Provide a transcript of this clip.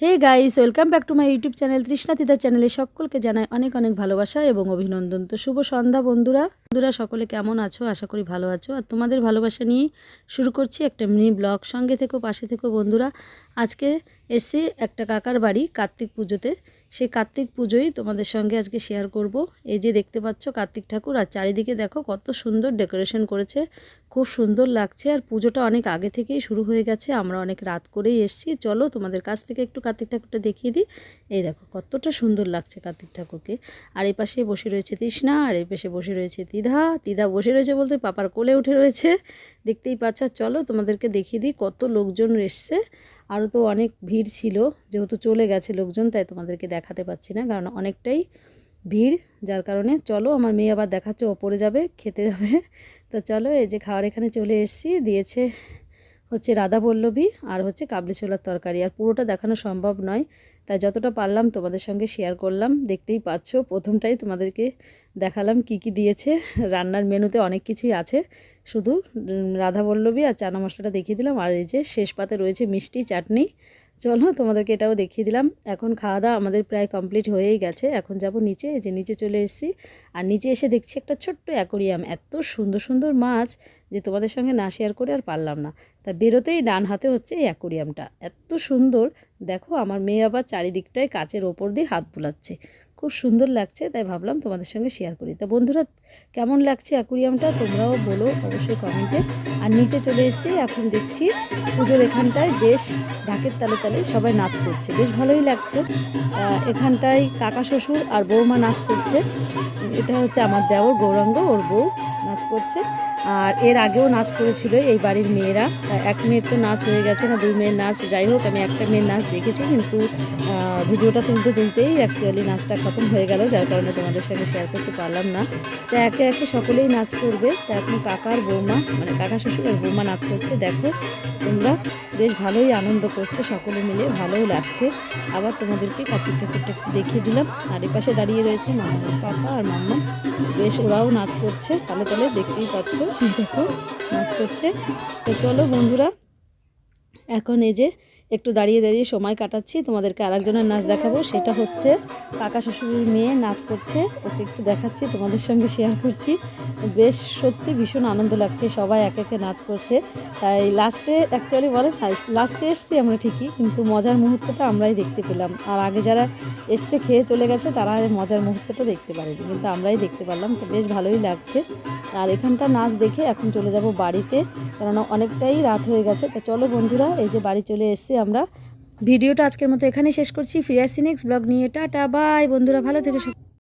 Hey guys, welcome back to my YouTube channel Trishna চ্যানেলে সকলকে জানাই অনেক অনেক ভালোবাসা এবং অভিনন্দন। তো শুভ সন্ধ্যা বন্ধুরা। বন্ধুরা, সকলে কেমন আছো? আশা করি ভালো আছো। আর তোমাদের ভালোবাসা নিয়ে শুরু করছি একটা মিনি ব্লগ সঙ্গে থেকো, পাশে থেকো বন্ধুরা। আজকে এসে একটা কাকার বাড়ি, কার্তিক পুজোতে। সেই কার্তিক পুজোই তোমাদের সঙ্গে আজকে শেয়ার করব। এই যে দেখতে পাচ্ছ কার্তিক ঠাকুর। আর চারিদিকে দেখো কত সুন্দর ডেকোরেশন করেছে। খুব সুন্দর লাগছে। আর পুজোটা অনেক আগে থেকেই শুরু হয়ে গেছে। আমরা অনেক রাত করেই এসেছি। চলো তোমাদের কাছ থেকে একটু কার্তিক ঠাকুরটা দেখিয়ে দিই। এই দেখো কতটা সুন্দর লাগছে কার্তিক ঠাকুরকে। আর এই পাশে বসে রয়েছে তৃষ্ণা। আর এই পাশে বসে রয়েছে তিধা তিধা বসে রয়েছে বলতে পাপার কোলে উঠে রয়েছে। দেখতেই পাচ্ছ, চলো তোমাদেরকে দেখিয়ে দিই কত লোকজন এসছে। আরও তো অনেক ভিড় ছিল, যেহেতু চলে গেছে লোকজন, তাই তোমাদেরকে দেখাতে পাচ্ছি না, কারণ অনেকটাই ভিড়, যার কারণে চলো, আমার মেয়ে আবার দেখাচ্ছে, ওপরে যাবে, খেতে যাবে। তো চলো, এই যে খাওয়ার এখানে চলে এসেছি, দিয়েছে হচ্ছে রাধা পল্লবী আর হচ্ছে কাবলি ছোলার তরকারি। আর পুরোটা দেখানো সম্ভব নয়, তাই যতটা পারলাম তোমাদের সঙ্গে শেয়ার করলাম। দেখতেই পাচ্ছ, প্রথমটাই তোমাদেরকে দেখালাম কি কি দিয়েছে। রান্নার মেনুতে অনেক কিছুই আছে। শুধু রাধা পল্লবী আর চানা মশলাটা দেখিয়ে দিলাম। আর এই যে শেষ পাতে রয়েছে মিষ্টি চাটনি। চলো, তোমাদেরকে এটাও দেখিয়ে দিলাম। এখন খাওয়া দাওয়া আমাদের প্রায় কমপ্লিট হয়েই গেছে। এখন যাব নিচে যে নিচে চলে এসেছি। আর নিচে এসে দেখছি একটা ছোট্ট অ্যাকোরিয়াম। এত সুন্দর সুন্দর মাছ যে তোমাদের সঙ্গে না শেয়ার করে আর পারলাম না। তা বেরোতেই ডান হাতে হচ্ছে এই অ্যাকোরিয়ামটা। এত সুন্দর। দেখো, আমার মেয়ে আবার চারিদিকটায় কাচের ওপর দিয়ে হাত বুলাচ্ছে। খুব সুন্দর লাগছে, তাই ভাবলাম তোমাদের সঙ্গে শেয়ার করি। তা বন্ধুরা, কেমন লাগছে অ্যাকুরিয়ামটা? তোমরাও বলো অবশ্যই কমেন্টে আর নিচে চলে এসেছি, এখন দেখছি পুজোর এখানটায় বেশ ঢাকের তালে তালে সবাই নাচ করছে। বেশ ভালোই লাগছে। এখানটায় কাকা শ্বশুর আর বৌমা নাচ করছে। এটা হচ্ছে আমার দেওর গৌরাঙ্গ, ওর বউ নাচ করছে। আর এর আগেও নাচ করেছিল এই বাড়ির মেয়েরা। এক মেয়ের তো নাচ হয়ে গেছে না, দুই মেয়ের নাচ। যাই হোক, আমি একটা মেয়ের নাচ দেখেছি, কিন্তু ভিডিওটা তুলতে তুলতেই অ্যাকচুয়ালি নাচটা খতম হয়ে গেল, যার কারণে তোমাদের সঙ্গে শেয়ার করতে পারলাম না। তো একে একে সকলেই নাচ করবে। তা এখন কাকার বৌমা মানে কাকা শ্বশুর আর বৌমা নাচ করছে। দেখো তোমরা বেশ ভালোই আনন্দ করছে সকলে মিলে, ভালোও লাগছে। আবার তোমাদেরকে কার্তিক ঠাকুরটা দেখিয়ে দিলাম। আর এ পাশে দাঁড়িয়ে রয়েছে মামা পাপা আর মাম্মা। বেশ ওরাও নাচ করছে। তালে তালে দেখতেই পাচ্ছ, দেখো নাচ করছে। তো চলো বন্ধুরা, এখন এই যে একটু দাঁড়িয়ে দাঁড়িয়ে সময় কাটাচ্ছি। তোমাদেরকে আরেকজনের নাচ দেখাবো। সেটা হচ্ছে কাকা শ্বশুরের মেয়ে নাচ করছে। ওকে একটু দেখাচ্ছি, তোমাদের সঙ্গে শেয়ার করছি। বেশ সত্যি ভীষণ আনন্দ লাগছে। সবাই এক একে নাচ করছে। তাই লাস্টে অ্যাকচুয়ালি বলে লাস্টে এসছি আমরা ঠিকই, কিন্তু মজার মুহূর্তটা আমরাই দেখতে পেলাম। আর আগে যারা এসছে, খেয়ে চলে গেছে, তারা মজার মুহূর্তটা দেখতে পারেনি। কিন্তু আমরাই দেখতে পারলাম। তো বেশ ভালোই লাগছে। আর এখানটা নাচ দেখে এখন চলে যাব বাড়িতে। কেননা অনেকটাই রাত হয়ে গেছে। তো চলো বন্ধুরা, এই যে বাড়ি চলে এসছি আমরা। ভিডিওটা আজকের মতো এখানেই শেষ করছি। ফিরে আসছি নেক্সট ব্লগ নিয়ে। টাটা বাই বন্ধুরা ভালো থেকে।